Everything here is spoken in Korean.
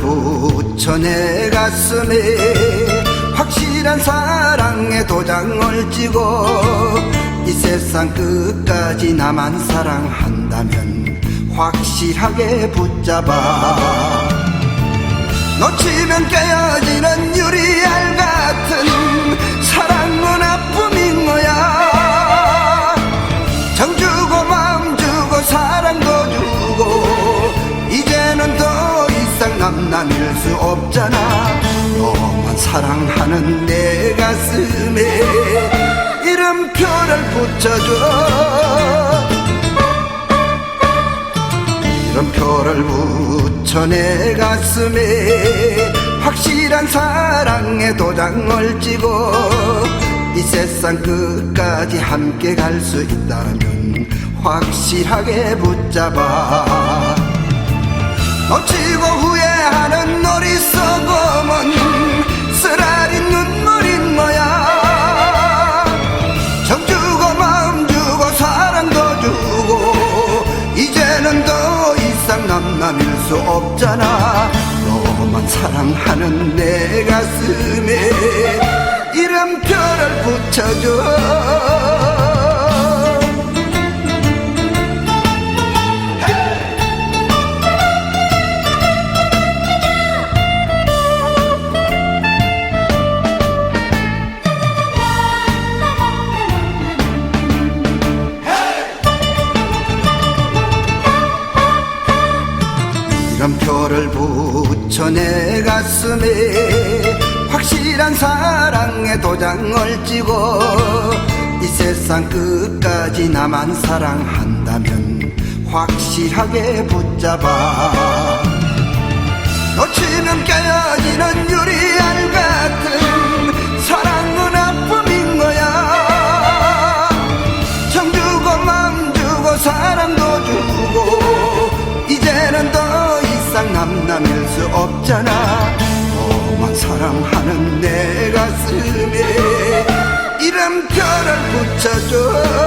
붙여 내 가슴에 확실한 사랑의 도장을 찍어 이 세상 끝까지 나만 사랑한다면 확실하게 붙잡아. 놓치면 깨어지는 유 남 남일 수 없잖아. 너만 사랑하는 내 가슴에 이름표를 붙여줘. 이름표를 붙여 내 가슴에 확실한 사랑의 도장을 찍어. 이 세상 끝까지 함께 갈 수 있다면 확실하게 붙잡아. 놓치고 남남일 수 없잖아. 너만 사랑하는 내 가슴에 이름표를 붙여줘 이름표를 붙여 내 가슴에 확실한 사랑의 도장을 찍어 이 세상 끝까지 나만 사랑한다면 확실하게 붙잡아. 놓치면 깨어지는 유리알 같은 사랑은 아픔인 거야. 정 주고 마음 주고 사랑도 남남일 수 없잖아. 너만 사랑하는 내 가슴에 이름표를 붙여줘